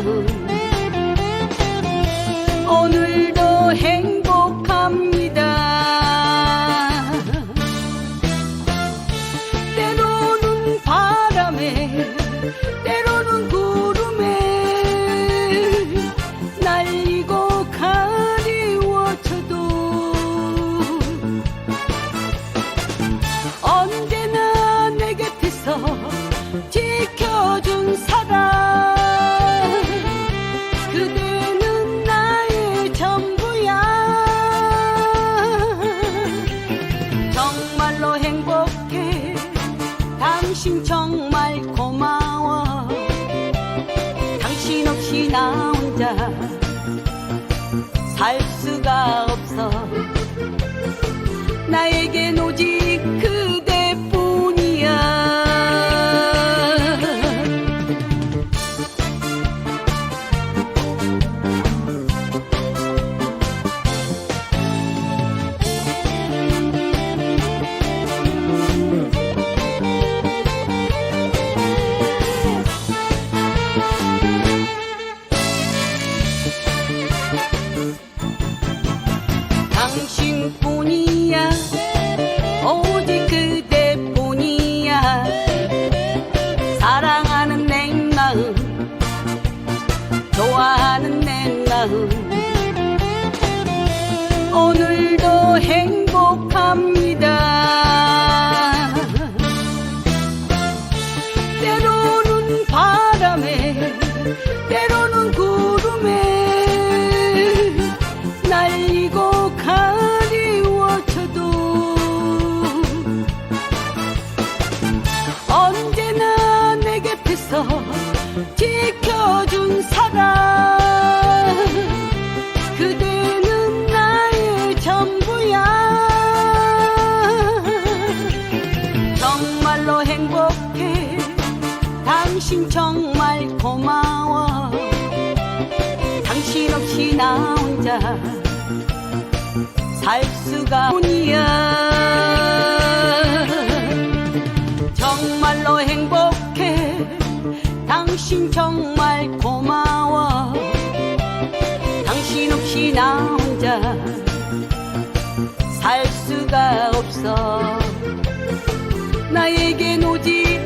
음. 오늘도 행복합니다. 때로는 바람에 때로는 구름에 날리고 가 당신 정말 고마워. 당신 없이 나 혼자 살 수가 없 오늘도 행복합니다. 때로는 바람에 때로는 구름에 날리고 가리워져도 언제나 내 곁에서 지켜준 사람 당신 정말 고마워. 당신 없이 나 혼자 살 수가 뿐이야. 정말로 행복해. 당신 정말 고마워. 당신 없이 나 혼자 살 수가 없어. 나에겐 오직